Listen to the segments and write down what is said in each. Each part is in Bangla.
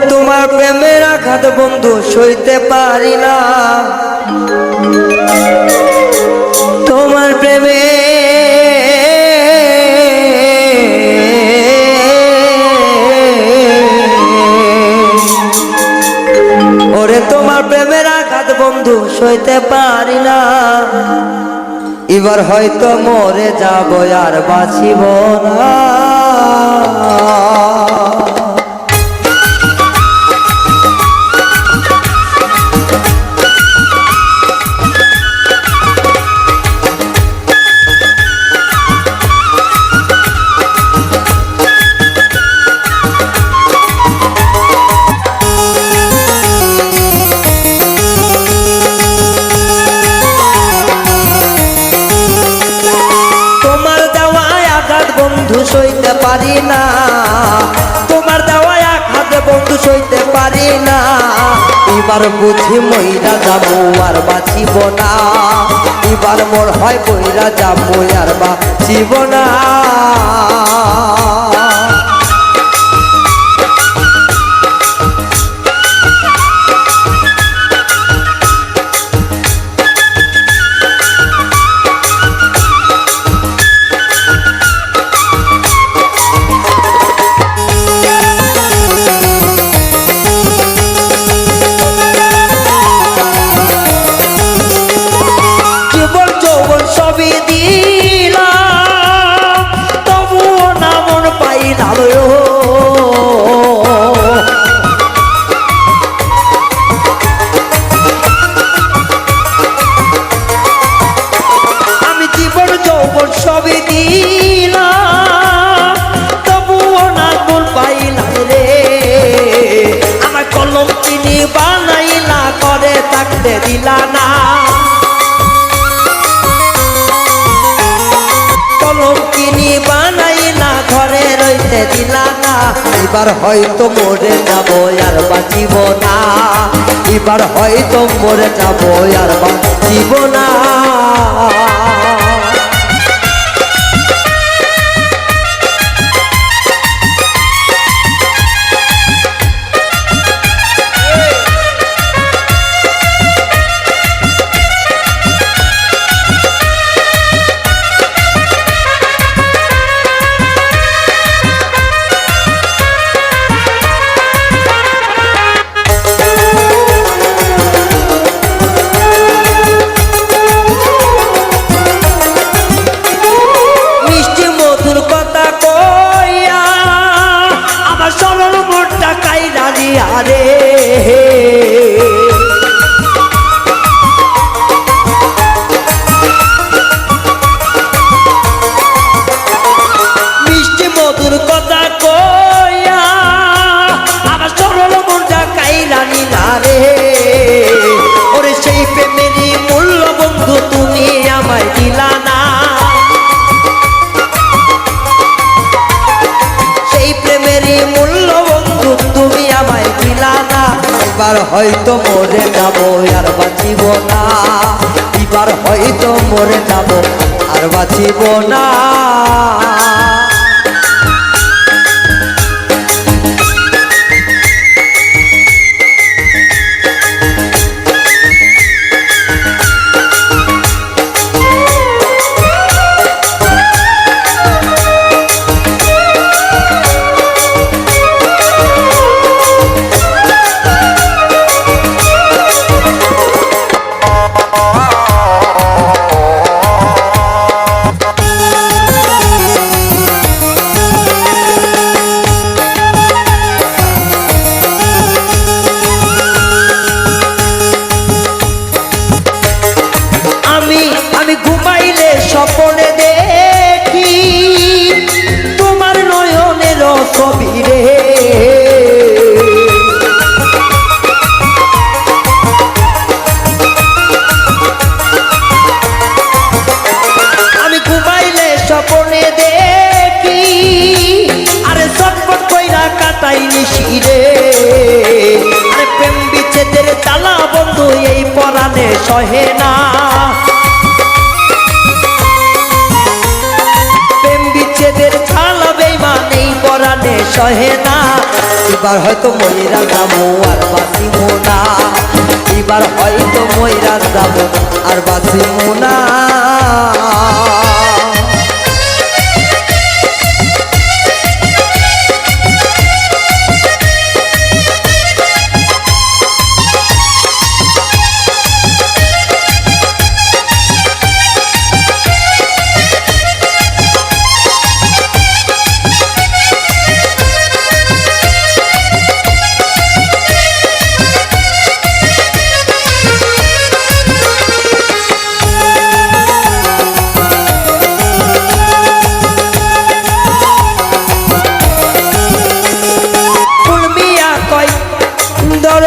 তোমার প্রেমের আঘাত বন্ধু সইতে পারি না। তোমার প্রেমে ওরে, তোমার প্রেমের আঘাত বন্ধু সইতে পারি না। এবার হয়তো মরে যাব আর বাঁচিব না। সইতে পারি না। তোমার দেওয়া এক হাতে বন্ধু সইতে পারি না। এবার বুঝি মইরা যাব আর বাঁচিব না। এবার মোর হয় বইরা যাব আর বাঁচিব না। যৌবন সবই দিলাম। তবুও না মন পাইলাম রে। আমার কলম চিনি বানাইলা করে থাকতে দিলা না। কলম কিনি বানাই না ঘরে রইতে দিলা না। এবার হয়তো মরে যাব, আর বাঁচিব না। এবার হয়তো মরে যাব, আর বাঁচিব না। দিয়া রে মিষ্টি মধুর কথা এবার হয়তো মরে যাব আর বাঁচিব না। এবার হয়তো মরে যাব আর বাঁচিব না। আমি ঘুমাইলে স্বপনে দেখি তোমার নয়নের ছবি রে আমি ঘুমাইলে স্বপনে দেখি, আরে চটপট কইরা কাটাই নিশিরে আরে প্রেম বিচ্ছেদের তালা বন্ধু, এই পরাণে সহে না। সহে না এবার হয়তো ময়রা যাব আর বাঁচিব না এবার হয়তো ময়রা যাব আর বাঁচিব না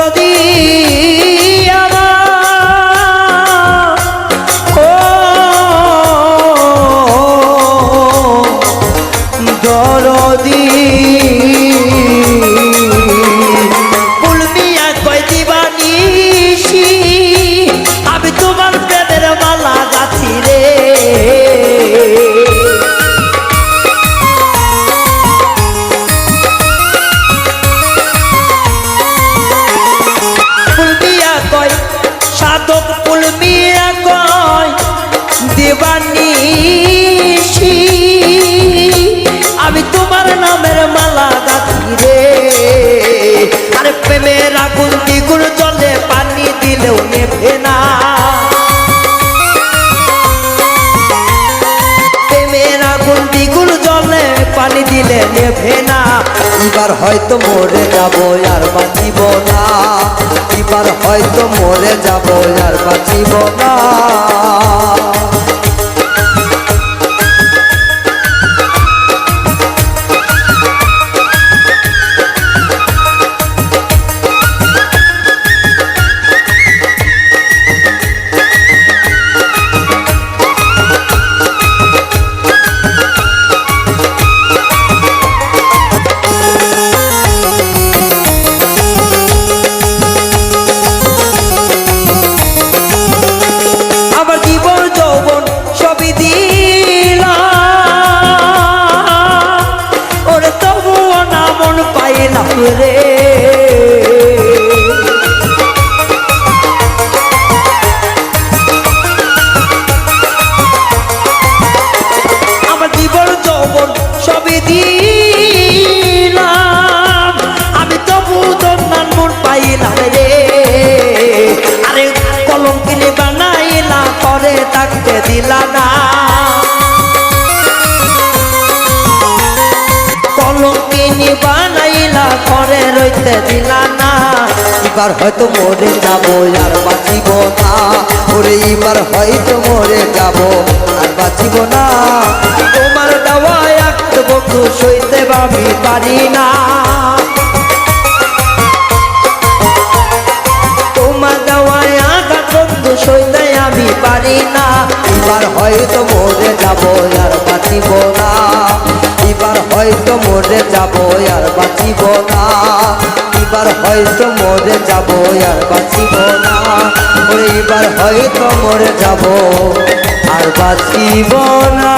দরদি দেবানিসি আমি তোমার নামের মালা গাছি রে। আরে প্রেমের আগুন দ্বিগুণ জলে পানি দিলেও নেভে না। প্রেমের আগুন দ্বিগুণ জলে পানি দিলে নেভে না। এবার হয়তো মরে যাব আর বাঁচিব না। এবার হয়তো মরে যাব আর বাঁচিব না। বানাইলা করে রইতে দিলা না। এবার হয়তো মরে যাব, আর বাঁচিব না। ওরে, এবার হয়তো মরে যাব, আর বাঁচিব না। তোমার দেওয়া এক বন্ধু সইতে ভাবি পারি না। তোমার দেওয়ায় আঘাত বন্ধু সইতে আমি পারি না। এবার হয়তো মরে যাব, আর বাঁচিব না। এবার হয়তো মরে যাব আর বাঁচিব না। এবার হয়তো মরে যাব আর বাঁচিব না। ওরে এবার হয়তো মরে যাব আর বাঁচিব না।